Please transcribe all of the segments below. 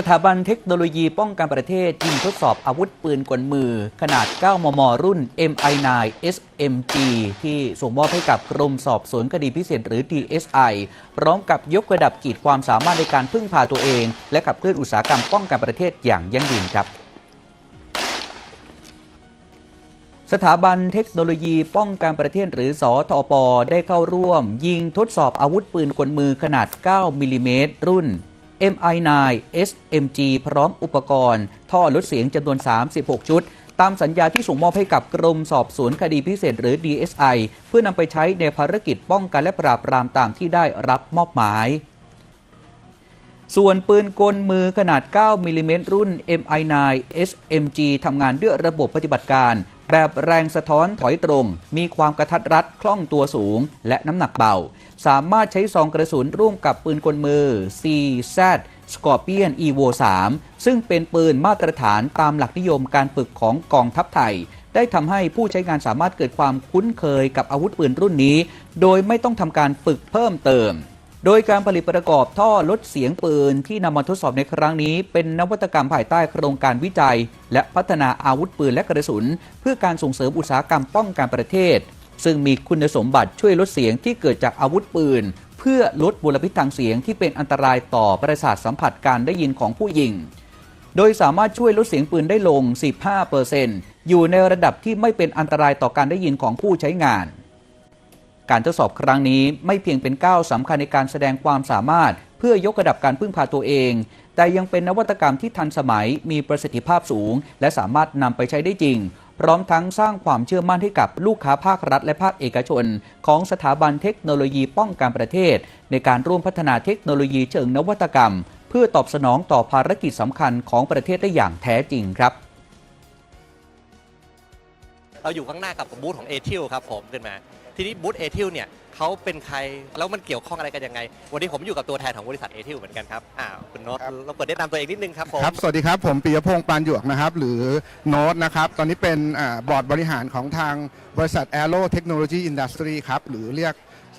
สถาบันเทคโนโลยีป้องกันประเทศยิงทดสอบอาวุธปืนกลมือ ขนาด 9 มม รุ่น MI9 SMG ที่ส่งมอบให้กับกรมสอบสวนคดีพิเศษหรือ DSI พร้อมกับยกระดับขีดความสามารถในการพึ่งพาตัวเอง และขับเคลื่อนอุตสาหกรรมป้องกันประเทศอย่างยั่งยืนครับสถาบันเทคโนโลยีป้องกันประเทศหรือสอทอปได้เข้าร่วม ยิงทดสอบอาวุธปืนกลมือขนาด 9 มิลลิเมตรรุ่น MI9 SMG พร้อมอุปกรณ์ ท่อลดเสียงจำนวน 36 ชุด ตามสัญญาที่ส่งมอบให้กับกรมสอบสวนคดีพิเศษหรือ DSI เพื่อนำไปใช้ในภารกิจป้องกันและปราบปรามตามที่ได้รับมอบหมายส่วนปืนกลมือขนาด 9 มิลลิเมตรรุ่น MI9 SMG ทำงานด้วยระบบปฏิบัติการ แบบแรงสะท้อนถอยตรง มีความกระทัดรัดคล่องตัวสูง และน้ำหนักเบา สามารถใช้ซองกระสุนร่วมกับปืนกลมือ CZ Scorpion Evo 3 ซึ่งเป็นปืนมาตรฐานตามหลักนิยมการฝึกของกองทัพไทย ได้ทำให้ผู้ใช้งานสามารถเกิดความคุ้นเคยกับอาวุธปืนรุ่นนี้ โดยไม่ต้องทำการฝึกเพิ่มเติมโดยการผลิตประกอบท่อลดเสียงปืนที่นำมาทดสอบในครั้งนี้ เป็นนวัตกรรมภายใต้โครงการวิจัย และพัฒนาอาวุธปืนและกระสุน เพื่อการส่งเสริมอุตสาหกรรมป้องกันประเทศ ซึ่งมีคุณสมบัติช่วยลดเสียงที่เกิดจากอาวุธปืน เพื่อลดมลพิษทางเสียงที่เป็นอันตรายต่อประสาทสัมผัสการได้ยินของผู้ยิง โดยสามารถช่วยลดเสียงปืนได้ลง 15%อยู่ในระดับที่ไม่เป็นอันตรายต่อการได้ยินของผู้ใช้งาน การทดสอบครั้งนี้ไม่เพียงเป็นก้าวสำคัญในการแสดงความสามารถ เพื่อยกระดับการพึ่งพาตัวเอง แต่ยังเป็นนวัตกรรมที่ทันสมัยมีประสิทธิภาพสูง และสามารถนำไปใช้ได้จริง พร้อมทั้งสร้างความเชื่อมั่นให้กับลูกค้าภาครัฐและภาคเอกชน ของสถาบันเทคโนโลยีป้องกันประเทศ ในการร่วมพัฒนาเทคโนโลยีเชิงนวัตกรรม เพื่อตอบสนองต่อภารกิจสำคัญของประเทศได้อย่างแท้จริงครับเราอยู่ข้างหน้ากับบูธของเอทิลครับผมขึ้นมา ทีนี้บูธเอทิลเนี่ย เขาเป็นใครแล้วมันเกี่ยวข้องอะไรกันยังไง วันนี้ผมอยู่กับตัวแทนของบริษัทเอทิลเหมือนกันครับอ่าคุณโน้ตครับ เราเปิดแนะนำตัวเองนิดนึงครับผมครับ สวัสดีครับ ผมปิยพงษ์ปานหยวกนะครับ หรือโน้ตนะครับ ตอนนี้เป็นอาบอร์ดบริหารของทางบริษัท Aero Technology Industry ครับ หรือเรียก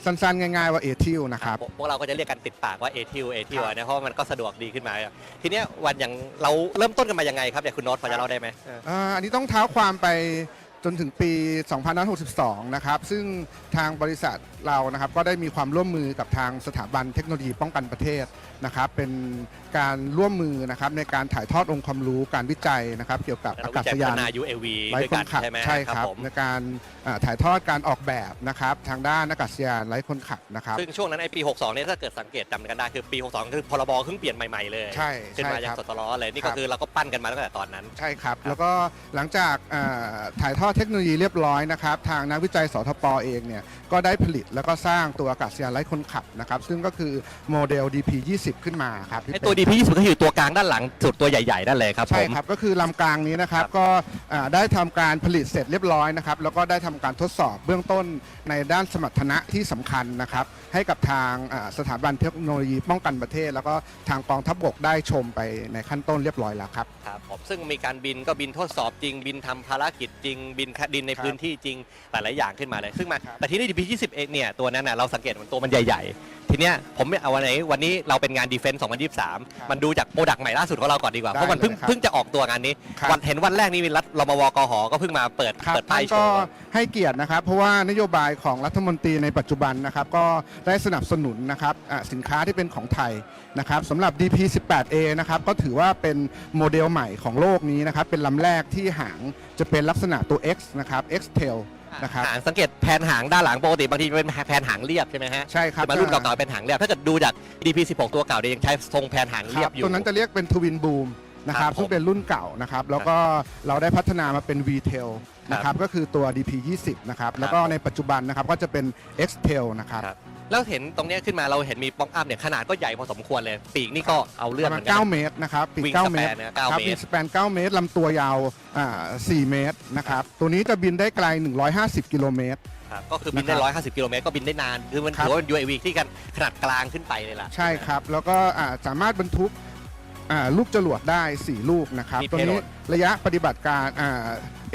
สั้นๆ ง่ายๆว่า ATIL นะครับพวกเราก็จะเรียกกันติดปากว่าเอทิลเอทิลครับนะเพราะว่ามันก็สะดวกดีขึ้นมา ทีเนี้ยวันอย่างเราเริ่มต้นกันมายังไงครับอยากคุณโน้ตพอจะเล่าได้ไหมเออ อ่าอันนี้ต้องเท้าความไป จนถึงปี 2562 นะครับ ซึ่งทางบริษัทเรานะครับก็ได้มีความร่วมมือกับทางสถาบันเทคโนโลยีป้องกันประเทศนะครับ เป็นการร่วมมือนะครับในการถ่ายทอดองค์ความรู้การวิจัยนะครับเกี่ยวกับแล้วอากาวิจัศยพัยาฒนนา UAV ไร้ด้วยคกันนขับใช่ไหมใช่ครับผมในการอ่าถ่ายทอดการออกแบบนะครับทางด้านอากาศยานไร้คนขับนะครับ ซึ่งช่วงนั้นไอปี 62 เนี่ยถ้าเกิดสังเกตจำกันได้คือปี 62 คือพรบเพิ่งเปลี่ยนใหม่ ๆ เลยใช่ขึ้นใช่มาอย่างครับสตลอเลยนี่ครัก็บ คือเราก็ปั้นกันมาตั้งแต่ตอนนั้น ใช่ครับครับแล้วก็หลังจากอ่าถ่ายทอดเทคโนโลยีเรียบร้อยนะครับ ทางนักวิจัยสทปเองเนี่ยก็ได้ผลิตแล้วก็สร้างตัวอากาศยานไร้คนขับนะครับ ซึ่งก็คือโมเดล DP20 ขึ้นมาครับที่ไอเป็นตัว DP 20ก็คือตัวกลางด้านหลังสุดตัวใหญ่ๆนั่นเลยครับผใช่ม ครับ ก็คือลำกลางนี้นะครับครับก็อ่าได้ทำการผลิตเสร็จเรียบร้อยนะครับ แล้วก็ได้ทำการทดสอบเบื้องต้นในด้านสมรรถนะที่สำคัญนะครับ ให้กับทางอ่าสถาบันเทคโนโลยีป้องกันประเทศ แล้วก็ทางกองทัพบกได้ชมไปในขั้นต้นเรียบร้อยแล้วครับ ครับผมซึ่งมีการบินก็บินทดสอบจริง บินทำภารกิจจริงบินดินในครับพื้นที่จริงหลายๆอย่างขึ้นมาเลย ซึ่งมาครับแต่ที่นี่ DP 20เองเนี่ยตัวนั้นน่ะเราสังเกตมันตัวมันใหญ่ๆ ทีเนี้ยผมเอาวันไหนวันนี้เราเป็นงาน Defense 2023 มันดูจากโปรดักต์ใหม่ล่าสุดของเราก่อนดีกว่าได้เพราะมันเพิ่งเลยครับเพิ่งจะออกตัวงานนี้ครับวันเห็นวันแรกนี่มีรัฐรมวกหก็เพิ่งมาเปิดครับเปิดป้าท่ายนโชก็ว์ให้เกียรตินะครับ เพราะว่านโยบายของรัฐมนตรีในปัจจุบันนะครับก็ได้สนับสนุนนะครับอะสินค้าที่เป็นของไทยนะครับสำหรับ DP18A นะครับก็ถือว่าเป็นโมเดลใหม่ของโลกนี้นะครับเป็นลำแรกที่หางจะเป็นลักษณะตัว X นะครับ X tail นะครับ หางสังเกตแผนหางด้านหลังปกติบางทีเป็นแผนหางเรียบใช่ไหมฮะใช่ครับ แต่มารุ่นเก่าๆเป็นหางเรียบ ถ้าเกิดดูจาก DP 16ตัวเก่าเนี่ยยังใช้ทรงแผนหางคเรียรับบอยู่ ตัวนั้นจะเรียกเป็นทวินบูมนะครับครับผมซึ่งเป็นรุ่นเก่านะครับ แล้วก็เราได้พัฒนามาเป็น V tail นะครับ ก็คือตัว DP20 นะครับ แล้วก็ในปัจจุบันนะครับก็จะเป็น X tail นะครับครับ แล้วเห็นตรงเนี้ยขึ้นมาเราเห็นมีป๊อกอัพเนี่ยขนาดก็ใหญ่พอสมควรเลย ปีกนี่ก็เอาเรื่ปองระเหมามืณอนกัน9เมตรนะครับปีก Wing 9เมตร span เนี่ย9ครับเมตรวิงสเปน 9 เมตรลำตัวยาวอ่า4เมตรนะครับตัวนี้จะบินได้ไกล 150 กิโลเมตร ครับก็คือบินได้นะครับ150 กิโลเมตรก็บินได้นาน คือมันครับ ถือว่าเป็น UAV ที่กันขนาดกลางขึ้นไปเลยล่ะ ใช่ครับ แล้วก็อ่าสามารถบรรทุกอ่าลูกจรวดได้ 4 ลูกนะครับ มีตัวนี้ payload ระยะปฏิบัติการอ่า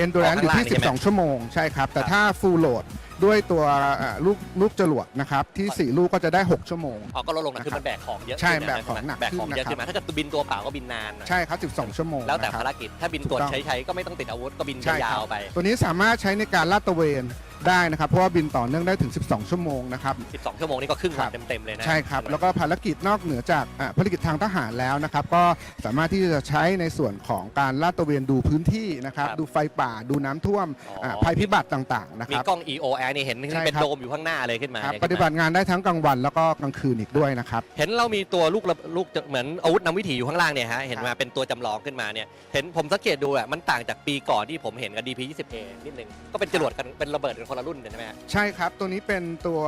endurance ออกอข้างยู่ที่ล่างนี่ใช่ไหม12 ชั่วโมง ใช่ครับ แต่ครับ ถ้า full load ด้วยตัวอ่าลูกลูกจรวดนะครับที่ 4 ลูกก็จะได้ 6 ชั่วโมง อ๋อก็ลดลงนะคือมันแบกของเยอะใช่ขึ้นนะแบกของหนักแบกของเยอะขึ้ขึ้นนนะครับมาถ้าเกิดบินตัวเปล่าก็บินนานหน่อยใช่ครับ 12 ชั่วโมงแล้วแต่นะครับ ภารกิจถ้าบินตรวจถูกต้อง ใช้ๆก็ไม่ต้องติดอาวุธก็บินใช่คยารับวๆไป ตัวนี้สามารถใช้ในการลาดตระเวน ได้นะครับ เพราะว่าบินต่อเนื่องได้ถึง 12 ชั่วโมงนะครับ 12 ชั่วโมงนี่ก็ครึ่งวันครับเต็มๆเลยนะใช่ครับ แล้วก็ภารกิจนอกเหนือจากอ่าภารกิจทางทหารแล้วนะครับ ก็สามารถที่จะใช้ในส่วนของการลาดตระเวนดูพื้นที่นะครับดูไฟป่าดูน้ำท่วมอ๋ออ่าภัยพิบัติต่างๆนะคมีรับ กล้อง EOR นี่เห็นใช่เป็นครับโดมอยู่ข้างหน้าเลยขึ้นมาครับเนี่ยปฏิบัติงานได้ทั้งกลางวันแล้วก็กลางคืนอีกด้วยนะครับ เห็นเรามีตัวลูกระลูกจะเหมือนอาวุธนำวิถีอยู่ข้างล่างเนี่ยฮะเห็นมาเป็นตัวจำลองขึ้นมาเนี่ยเห็นผมสังเกตดูอะมันต่างจากปีก่อนที่ผมเห็นกับ DP 20A นิดนึงก็เป็นจรวดกันเป็นระเบิดกันคนละรุ่นใช่ไหมฮะใช่ครับ ตัวนี้เป็นตัว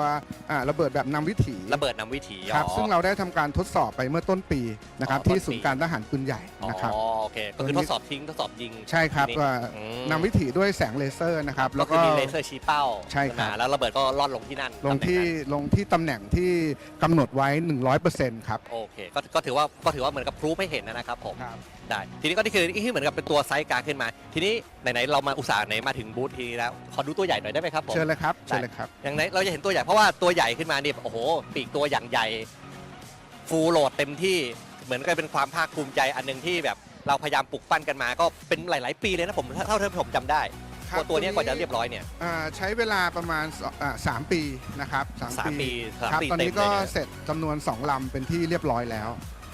อ่าระเบิดแบบนำวิถีระเบิดนำวิถีครับอ๋อ ซึ่งเราได้ทำการทดสอบไปเมื่อต้นปีนะครับอ๋อต้นปี ที่ศูนย์การทหารปืนใหญ่นะครับ อ๋อโอเคก็คือตัวทนี้ดสอบทิ้งทดสอบยิง ใช่ครับทีนี้ว่าอืมนำวิถีด้วยแสงเลเซอร์นะครับก็แล้วคืก็อมีเลเซอร์ชี้เป้าใช่ครับ ไหมแล้วระเบิดก็ล่อนลงที่นั่นลงที่ตำแหน่นั้นลงที่ตำแหน่งที่กำหนดไว้ 100%ครับโอเคก็ก็ถือว่าก็ถือว่าเหมือนกับพรูฟให้เห็นนะครับผม ครับ ได้ ทีนี้ก็นี่คือที่เหมือนกับเป็นตัวไซส์กลางขึ้นมา ทีนี้ไหนๆเรามาอุตส่าห์ไหนมาถึงบูธทีนี้แล้ว ขอดูตัวใหญ่หน่อยได้ไหมครับผม เชิญเลยครับเชิญเลยครับ อย่างไหนเราจะเห็นตัวใหญ่เพราะว่าตัวใหญ่ขึ้นมานี่โอ้โห ปีกตัวอย่างใหญ่ ฟูลโหลดเต็มที่เหมือนกับเป็นความภาคภูมิใจอันหนึ่งที่แบบเราพยายามปลุกปั้นกันมา ก็เป็นหลาย ๆ ปีเลยนะผมเท่าที่ผมจำได้ครับว่าตัวเนี้ยตัวนี้กว่าจะเรียบร้อยเนี่ยอ่าใช้เวลาประมาณสอ่าสามปีนะครับสามสามปีสามครับปีตอนเต็มนี้เลก็ยเนี่ยเสร็จจำนวน 2ลำเป็นที่เรียบร้อยแล้ว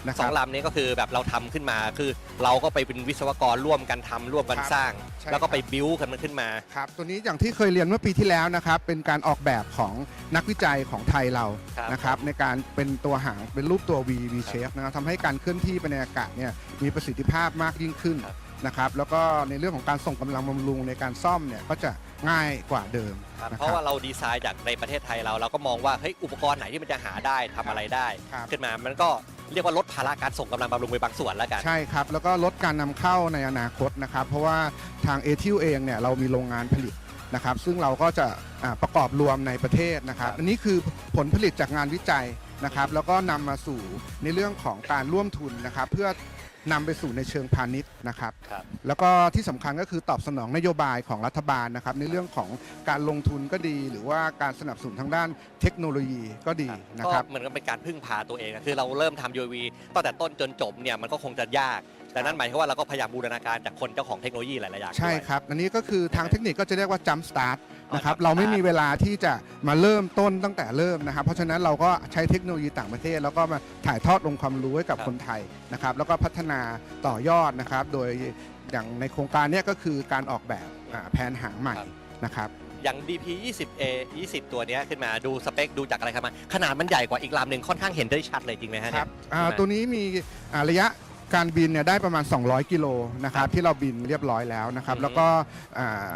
นะคสอรับงลำนี้ก็คือแบบเราทำขึ้นมาคือเราก็ไปเป็นวิศวกรร่วมกันทำร่วมกันครับสร้าง ใช่แล้วก็ไปครับ บิวกันมันขึ้นมา ครับตัวนี้อย่างที่เคยเรียนเมื่อปีที่แล้วนะครับ เป็นการออกแบบของนักวิจัยของไทยเราครับนะครับ ในการเป็นตัวหางเป็นรูปตัว V V shape นะครับทำให้การเคลื่อนที่ไปในอากาศเนี่ยมีประสิทธิภาพมากยิ่งขึ้นครับนะครับ แล้วก็ในเรื่องของการส่งกำลังบำรุงในการซ่อมเนี่ยก็จะง่ายกว่าเดิมครับนะเพคราะรับว่าเราดีไซน์จากในประเทศไทยเราเราก็มองว่าเฮ้ยอุปกรณ์ไหนที่มันจะหาได้ทำอะไรได้ ครับ ขึ้นมามันก็ เรียกว่าลดภาระการส่งกำลังบำรุงไปบางส่วนแล้วกัน ใช่ครับ แล้วก็ลดการนำเข้าในอนาคตนะครับ เพราะว่าทางเอทิวเองเนี่ยเรามีโรงงานผลิตนะครับ ซึ่งเราก็จะอ่าประกอบรวมในประเทศนะครับครับอันนี้คือผลผลิตจากงานวิจัยนะครับ แล้วก็นำมาสู่ในเรื่องของการร่วมทุนนะครับ เพื่อ นำไปสู่ในเชิงพาณิชย์นะครับ ครับ แล้วก็ที่สำคัญก็คือตอบสนองนโยบายของรัฐบาลนะครับ ในเรื่องของการลงทุนก็ดี หรือว่าการสนับสนุนทางด้านเทคโนโลยีก็ดีนะก็ครับเหมือนกับเป็นการพึ่งพาตัวเองอะคือเราเริ่มทำ UAV ตั้งแต่ต้นจนจบเนี่ยมันก็คงจะยาก แต่นั่นหมายความว่าเราก็พยายามบูรณาการจากคนเจ้าของเทคโนโลยีหลายๆอย่างใช่ด้วย ครับ อันนี้ก็คือทางเทคนิคก็จะเรียกว่า jump start อ๋อนะครับ jump เราไม่ start มีเวลาที่จะมาเริ่มต้นตั้งแต่เริ่มนะครับ เพราะฉะนั้นเราก็ใช้เทคโนโลยีต่างประเทศ แล้วก็มาถ่ายทอดองค์ความรู้ให้กับครับ คนไทยนะครับ แล้วก็พัฒนาต่อยอดนะครับ โดยอย่างในโครงการเนี้ยก็คือการออกแบบอ่าแผนหางใหม่นะครับ อย่าง DP 20A 20 ตัวเนี้ยขึ้นมาดูสเปคดูจากอะไรครับมาขนาดมันใหญ่กว่าอีกลำหนึ่งค่อนข้างเห็นได้ชัดเลยจริงไหมฮะคเนี่รัย บอ่าใช่ไหมตัวนี้มีอ่าระยะ การบินเนี่ยได้ประมาณ 200 กิโลนะครับที่เราบินเรียบร้อยแล้วนะครับอือฮึแล้วก็อ่า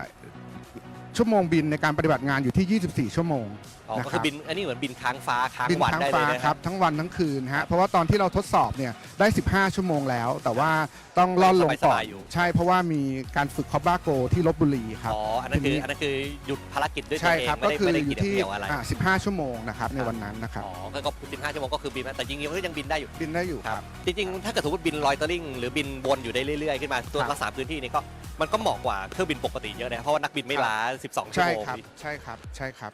ชั่วโมงบินในการปฏิบัติงานอยู่ที่ 24 ชั่วโมงอ๋อนะก็คคืรับอบินอันนี้เหมือนบินค้างฟ้าค้างบินวันทั้งได้เลฟ้ายนะคครัรับ บ ทั้งวันทั้งคืนฮะเพราะว่าตอนที่เราทดสอบเนี่ยได้ 15 ชั่วโมงแล้ว แต่ว่าต้องล่อนลงก่อนสบายๆอยู่ ใช่เพราะว่ามีการฝึกคอบบ้าโกที่ลบบุรีครับ อ๋ออันนั้นคือทีนี้ อันนั้นคือหยุดภารกิจด้วยตัใช่วเองครับไม่ก็ได้คือไม่ได้อกินยู่ที่เดี่ยวอะไรอ่า15 ชั่วโมงนะครับในวันนั้นนะครับอ๋อก็ก็15ชั่วโมงก็คือบินมาแต่จริงๆมันก็ยังบินได้อยู่ บินได้อยู่ครับจริงๆ ถ้าเกิดสมมติบินลอยเตอริงหรือบินวนอยู่ได้เรื่อยๆ ขึ้นมาตัวครับ รักษาพื้นที่นี่ก็ มันก็เหมาะกว่าเครื่องบินปกติเยอะนะเพราะว่านักบินไม่ล้า 12ชั่วใช่โมงครับ ใช่ครับ ใช่ครับ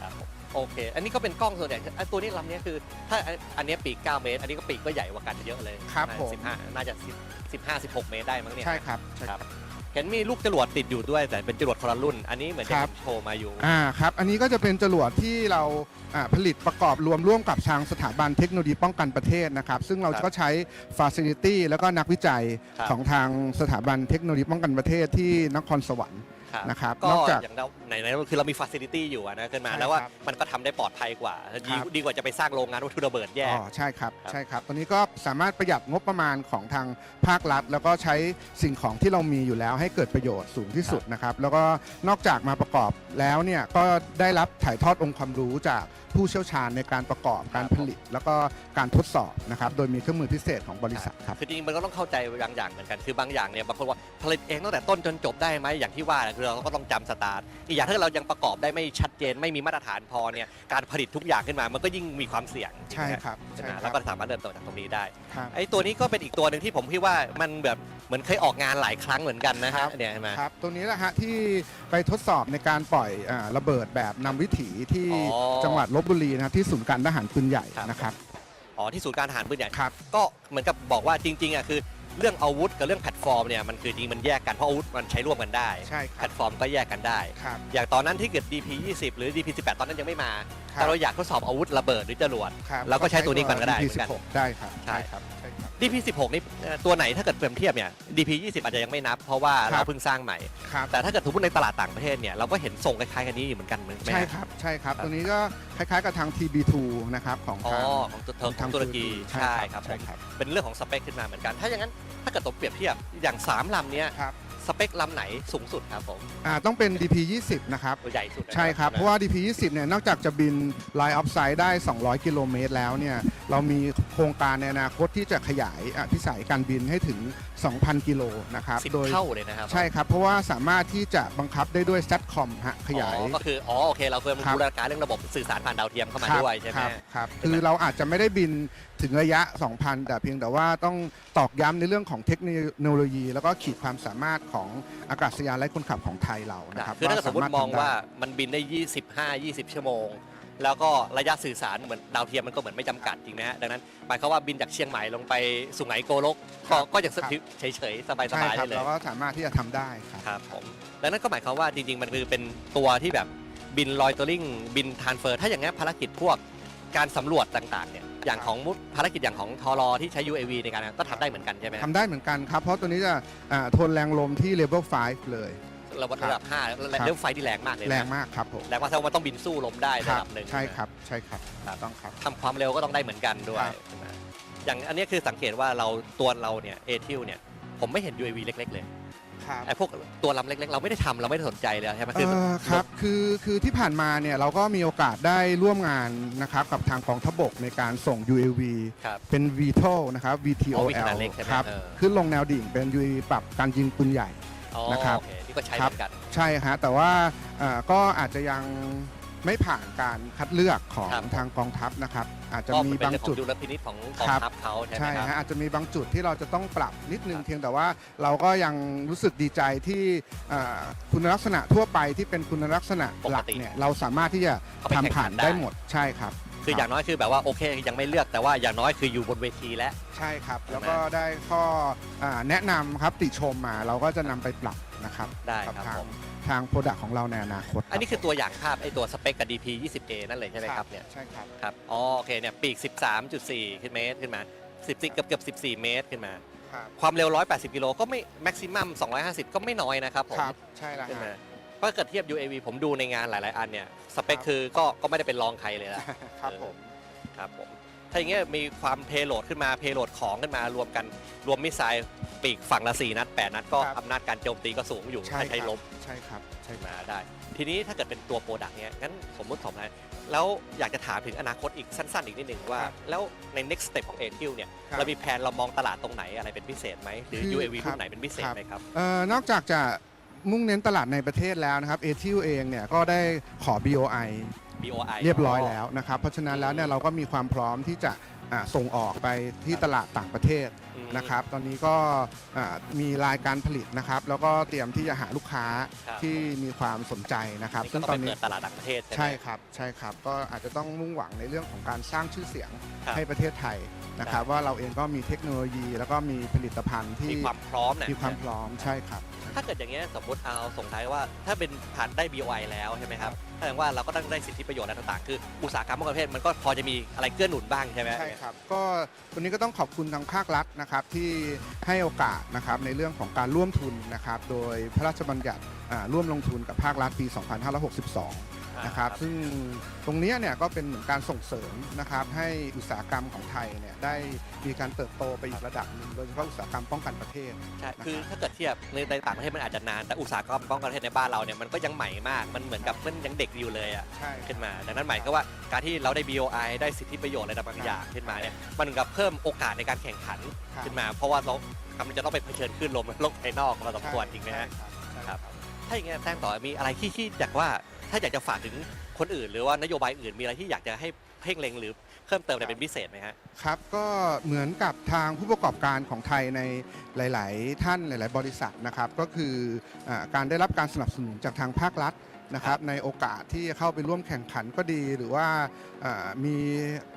ครับผมโอเค อันนี้ก็เป็นกล้องส่วนใหญ่อะตัวนี้ลำเนี้ยคือ ถ้าอันอันเนี้ยปีก 9 เมตร อันนี้ก็ปีกก็ใหญ่กว่ากันเยอะเลยครับน่าผม 15น่าจะ10 15 16 เมตรได้มั้งเนี่ย ใช่ครับ ใช่คครัรับบ เห็นมีลูกจรวดติดอยู่ด้วยแต่เป็นจรวดคนละรุ่น อันนี้เหมือนคจะรับ โชว์มาอยู่ อ่าครับอันนี้ก็จะเป็นจรวดที่เราอ่าผลิตประกอบรวมร่วมกับทางสถาบันเทคโนโลยีป้องกันประเทศนะครับ ซึ่งเราครับก็ใช้ฟ a ซิลิตี้แล้วก็นักวิจัยครับ ของทางสถาบันเทคโนโลยีป้องกันประเทศที่นครสวรรค์ ครับนะครับก็นอกจาก อย่างเราไหนๆคือเรามีฟ a ซิลิตี้อยู่อะนะขึ้นมา ใช่แล้วว่าครับมันก็ทำได้ปลอดภัยกว่าดีครับ ดีกว่าจะไปสร้างโรงงานวัตถุระเบิดแยก อ๋อใช่ครับครับ ใช่ครับตัวนี้ก็สามารถประหยัดงบประมาณของทางภาครัฐ แล้วก็ใช้สิ่งของที่เรามีอยู่แล้วให้เกิดประโยชน์สูงที่สุดนะครับ แล้วก็นอกจากมาประกอบแล้วเนี่ยก็ได้รับถ่ายทอดองค์ความรู้จาก ผู้เชี่ยวชาญในการประกอบการผลิต แล้วก็การทดสอบนะครับโดยมีเครื่องมือพิเศษของบริษัทครับ คือจริงๆมันก็ต้องเข้าใจบางอย่างเหมือนกันคือบางอย่างเนี่ยบางคนว่าผลิตเองตั้งแต่ต้นจนจบได้ไหมอย่างที่ว่าแหละคือคือเราก็ต้องจำสตาร์ทอีกอย่างถ้าเรายังประกอบได้ไม่ชัดเจนไม่มีมาตรฐานพอเนี่ยการผลิตทุกอย่างขึ้นมา มันก็ยิ่งมีความเสี่ยงใช่ไหมครับใช่ใช่ไหมคแล้รัวบก็สามารถเริ่มต้นจากตรงนี้ได้ ครับ ไอ้ตัวนี้ก็เป็นอีกตัวหนึ่งที่ผมคิดว่ามันแบบ เหมือนเคยออกงานหลายครั้งเหมือนกันนะครัฮะบเนี่ยใช่ไหม ครับตัวนี้แหละฮะที่ไปทดสอบในการปล่อยอาระเบิดแบบนำวิถีที่อ๋อ จังหวัดลบบุรีนะครับที่ศูนย์การทหารปืนใหญ่ครับนะครับอ๋อที่ศูนย์การทหารปืนใหญ่ ครับ ก็เหมือนกับบอกว่าจริงๆอะคือเรื่องอาวุธกับเรื่องแพลตฟอร์มเนี่ยมันคือจริงมันแยกกันเพราะอาวุธมันใช้ร่วมกันได้ ใช่คแพรัลบตฟอร์มก็แยกกันได้ ครับ อย่างตอนนั้นที่เกิด DP 20หรือ DP 18ตอนนั้นยังไม่มา ครัแต่บเราอยากทดสอบอาวุธระเบิดหรือจรวด ครับแล้วก็ใช้ตัวนี้ก่อนก็ได้ DP เหมือนกัน16 ได้ครับใช่ ใช่ครับใช่ครับ DP 16นี่เอ่อตัวไหนถ้าเกิดเปรียบเทียบเนี่ย DP 20อาจจะยังไม่นับ เพราะว่าครับ เราเพิ่งสร้างใหม่ ครับ แต่ถ้าเกิดสมมติในตลาดต่างประเทศเนี่ยเราก็เห็นส่งคล้ายๆกันนี้อยู่เหมือนกันเหมือนไหมใช่ฮะ ครับ ใช่ครับ ครับ ตัวนี้ก็คล้ายๆกับทาง TB2 นะครับของอ๋อทางของตัวเธอของตุรกีใช่ใช่คครัรับบผใช่มครับ เป็นเรื่องของสเปคขึ้นมาเหมือนกัน ถ้าอย่างนั้นถ้าเกิดผมเปรียบเทียบอย่าง3ลำเนี้ยครับ สเปคลำไหนสูงสุดครับผมอ่าต้องเป็น DP 20 นะครับ ตัวใหญ่สุดนะใช่ครับไหมเพราะว่า DP 20 เนี่ย นอกจากจะบิน Line of Sight ได้ 200 กิโลเมตรแล้วเนี่ย เรามีโค รงการในอนาคตที่จะขยายอะพิสัยการบินให้ถึง 2,000 กิโลนะครับสิบโดยเท่าเลยนะครับใช่ครับ เพราะว่าสามารถที่จะบังคับได้ด้วย SATCOM ฮะขยาย อ๋อก็คืออ๋อโอเคเราเพิ่มครับ บูรณาการเรื่องระบบสื่อสารผ่านดาวเทียมเข้ามาครับด้วยใช่ไหม ครับครับใช่ไหม คือเราอาจจะไม่ได้บินถึงระยะ 2,000 แต่เพียงแต่ว่าต้องตอกย้ำในเรื่องของเทคโนโลยี แล้วก็ขีดความสามารถของอากาศยานไร้คนขับของไทยเรานะครับคือถ้าเกิดสมมติสรถมองทำได้ว่ามันบินได้ 25 20 ชั่วโมง แล้วก็ระยะสื่อสารเหมือนดาวเทียมมันก็เหมือนไม่จำกัดจริงไหมฮะดังนั้นหมายความว่าบินจากเชียงใหม่ลงไปสุไหงโกลกครัก็บก็ยังครับ เฉยๆสบายใช่ๆครัได้บเลย เราก็สามารถที่จะทำได้ครับ ครับผมดังนั้นก็หมายความว่าจริงๆ มันคือเป็นตัวที่แบบบินลอยตัวลิงบินทานเฟอร์ ถ้าอย่างนี้นภารกิจพวกการสำรวจต่างๆเนี่ยอย่างของมุดภารกิจอย่างของทอรอที่ใช้ UAV ในการก็ทำได้เหมือนกันใช่ไหมฮะ ทำได้เหมือนกันครับ เพราะตัวนี้จะอ่าทนแรงลมที่ level 5 เลย ระดับระดับ5แล้วครับเรื่องไฟที่แรงมากเลยนะแรงมากครับผมแรงมากแสดงว่ามันต้องบินสู้ลมได้คระรัดับหนึ่งใช่ครับใช่ครับครับต้องครับทำความเร็วก็ต้องได้เหมือนกันด้วยครับใช่ไหมอย่างอันนี้คือสังเกตว่าเราตัวเราเนี่ยเอทิวเนี่ยผมไม่เห็น UAV เล็ก ๆ เลยครับไอ้พวกตัวลำเล็ก ๆ เราไม่ได้ทำเราไม่ได้สนใจเลยใช่ไหมเอ่อครับคือคือที่ผ่านมาเนี่ยเราก็มีโอกาสได้ร่วมงานนะครับกับทางกองทพบกในการส่ง UAV ครับเป็น VTOL นะครับอ๋อ VTOL มีขนาดเล็กใช่ไหมครับเออขึ้นลงแนวดิ่งเป็น UAV ปรับการยิงปืนใหญ่อ๋อนะครับโอเค นี่ก็ใช้คเหรับมือนกัน ใช่ฮะแต่ว่าเอ่อก็อาจจะยังไม่ผ่านการคัดเลือกของครับ ทางกองทัพนะครับ อาจจะก็มีเป็นบางเรื่องขอจุงดดุลพินิจของกองครับ ทัพเขาใช่ไหมใช่ครับฮะอาจจะมีบางจุดที่เราจะต้องปรับนิดนึงครับ เพียงแต่ว่าเราก็ยังรู้สึกดีใจที่เอ่อคุณลักษณะทั่วไปที่เป็นคุณลักษณะหลักเนี่ยเราสามารถที่จะเข้าไปทำแข่งขัผ่านนได้ได้หมดใช่ครับคืออย่างน้อยคือแบบว่าโอเคยังไม่เลือกแต่ว่าอย่างน้อยคืออยู่บนเวทีแล้ว ใช่ครับใช่ไหมแล้วก็ได้ข้ออ่าแนะนำครับติชมมาเราก็จะนำไปปรับ นะครับได้กับครับทางผม ทางโปรดักของเราในอนาคตอันนี้คือตัวอย่างภาพไอ้ตัวสเปคกับ DP 20A นั่นเลยใช่ไหมครับเนี่ย ใช่ครับ ครับ อ๋อ โอเค เนี่ย ปีก 13.4 ขึ้นเมตรขึ้นมา10เกือบเกือบ14 เมตรขึ้นมา ครับความเร็ว 180 กิโลก็ไม่ แม็กซิมัม 250 ก็ไม่น้อยนะครับผมครับใช่แล้วใช่ไหมฮะเพราะเกิดเทียบ UAV ผมดูในงานหลาย ๆ อันเนี่ย สเปคครับ คือก็ ก็ไม่ได้เป็นรองใครเลยละครับผม ครับผม ถ้าอย่างเงี้ยมีความเพโลดขึ้นมาเพโลดของขึ้นมารวมกันรวมมิสไซล์ปีกฝั่งละ 4 นัด 8 นัด ก็ครับ อำนาจการโจมตีก็สูงอยู่ใช่ถ้าใช้ครับลบใช่ครับใช่มาได้ ทีนี้ถ้าเกิดเป็นตัวโปรดักต์เนี้ยงั้นสมมติผมนะแล้วอยากจะถามถึงอนาคตอีกสั้นๆ อีกนิดหนึ่งว่า แล้วใน next step ของ a t i l เนี่ยครับเรามีแผนเรามองตลาดตรงไหนอะไรเป็นพิเศษไหมหรือ คือ UAV ครัรุ่บนไหนเป็นพิเศษครับ ไหมครับ เอ่อนอกจากจะมุ่งเน้นตลาดในประเทศแล้วนะครับเอทิวเองเนี่ยก็ได้ขอ BOI BOI เรียบร้อยแล้วนะครับ เพราะฉะนั้นแล้วเนี่ยเราก็มีความพร้อมที่จะ อ่าส่งออกไปที่ตลาดต่างประเทศอืม นะครับ ตอนนี้ก็อ่ามีรายการผลิตนะครับ แล้วก็เตรียมที่จะหาลูกค้าครับ ที่มีความสนใจนะครับ นี่ก็ซึ่งต้องตไปอนนี้เปิดตลาดต่างประเทศใช่ไหมใช่ครับใช่ครับก็อาจจะต้องมุ่งหวังในเรื่องของการสร้างชื่อเสียงครับ ให้ประเทศไทยนะครับ ว่าเราเองก็มีเทคโนโลยี แล้วก็มีผลิตภัณฑ์ที่มีความพร้อมเนี่ยมีความพร้อมใช่ครับ ถ้าเกิดอย่างเงี้ยสมมติเอาส่งท้ายว่า ถ้าเป็นผ่านได้ BOI แล้วใช่ไหมครับแสดงว่าเราก็ต้องได้สิทธิประโยชน์อะไรต่างๆ คืออุตสาหกรรมบางประเภทมันก็พอจะมีอะไรเกื้อหนุนบ้างใช่ไหม ใช่ครับก็วันนี้ก็ต้องขอบคุณทางภาครัฐนะครับที่ให้โอกาสนะครับในเรื่องของการร่วมทุนนะครับโดยพระราชบัญญัติอ่าร่วมลงทุนกับภาครัฐปี 2562 นะครับ ซึ่งตรงเนี้ยเนี่ยก็เป็นเหมือนการส่งเสริมนะครับให้อุตสาหกรรมของไทยเนี่ยได้มีการเติบโตไปอีกระดับหนึ่งโดยเฉพาะอุตสาหกรรมป้องกันประเทศ ใช่คือถ้าเกิดเทียบในในต่างประเทศมันอาจจะนาน แต่อุตสาหกรรมป้องกันประเทศในบ้านเราเนี่ยมันก็ยังใหม่มาก มันเหมือนกับมันยังเด็กอยู่เลยอะใช่ ขึ้นมา ดังนั้นหมายก็ว่าการที่เราได้ BOI ได้สิทธิประโยชน์อะไรบางอย่างขึ้นมาเนี่ย มันเหมือนกับเพิ่มโอกาสในการแข่งขันครับ ขึ้นมา เพราะว่าเรากำลังจะต้องไปเผชิญขึ้นลมโลกภายนอกมาสมควรจริงไหมฮะ ใช่ครับคถ้าอย่างเงี้ยแต้มต่อมีอะไรที่ที่อยากว่า ถ้าอยากจะฝากถึงคนอื่น หรือว่านโยบายอื่นมีอะไรที่อยากจะให้เพ่งเล็งหรือเพิ่มเติมอะไรเป็นพิเศษไหมฮะ ครับก็เหมือนกับทางผู้ประกอบการของไทยในหลาย ๆ ท่านหลาย ๆ บริษัทนะครับ ก็คืออาการได้รับการสนับสนุนจากทางภาครัฐ นะครับในโอกาสที่จะเข้าไปร่วมแข่งขันก็ดี หรือว่าอ่ามี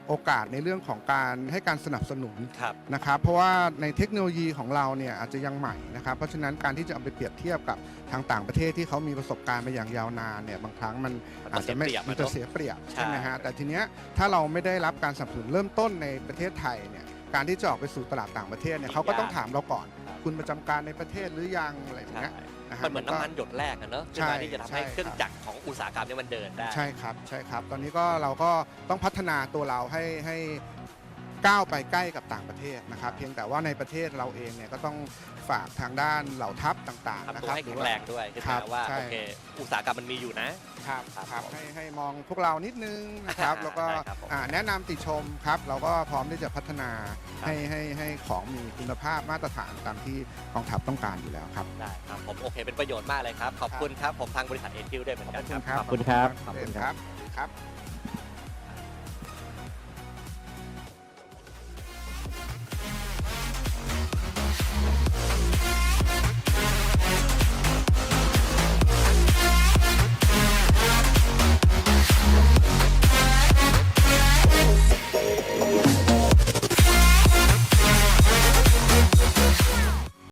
โอกาสในเรื่องของการให้การสนับสนุนครับนะครับเพราะว่าในเทคโนโลยีของเราเนี่ยอาจจะยังใหม่นะครับเพราะฉะนั้นการที่จะเอาไปเปรียบเทียบกับทางต่างประเทศที่เขามีประสบการณ์มาอย่างยาวนานเนี่ยบางครั้งมันมันอาจจะไม่เสียเปรียบมันอะจะเนอะเสียเปรียบใช่ใช่ไหมฮะแต่ทีเนี้ยถ้าเราไม่ได้รับการสนับสนุนเริ่มต้นในประเทศไทยเนี่ยการที่จะออกไปสู่ตลาดต่างประเทศเนี่ยเขาก็ต้องถามเราก่อนครับคุณประจำการในประเทศหรือยังอะไรอย่างใช่เงี้ยะฮะมันเหมือนแล้วก็น้ำมันหยดแรกอะเนอะขึ้นใช่มาที่จะทำให้ใช่เครื่องครับจักรของอุตสาหกรรมเนี่ยมันเดินได้ ใช่ครับใช่ครับ ตอนนี้ก็เราก็ต้องพัฒนาตัวเราให้ให้ ก้าวไปใกล้กับต่างประเทศนะครับ เพียงแต่ว่าในประเทศเราเองเนี่ยก็ต้องฝากทางด้านเหล่าทัพต่างๆทำนะตัวครับให้หรืแข็องว่า แรงด้วยขึ้นครัมาบว่าใช่ โอเคอุตสาหกรรมมันมีอยู่นะ ครับครับครับผมให้ให้มองพวกเรานิดนึงนะครับ แล้วก็ได้ครับผม อ่าแนะนำติชมครับ เราก็พร้อมที่จะพัฒนาครับให้ให้ให้ของมีคุณภาพมาตรฐานตามที่กองทัพต้องการอยู่แล้วครับ ได้ครับผมโอเคเป็นประโยชน์มากเลยครับ ขอบคุณครับผมทางบริษัทเอทิวด้วยเหมือนกันครับครับขอบคุณครับ ขอบคุณครับ ครับ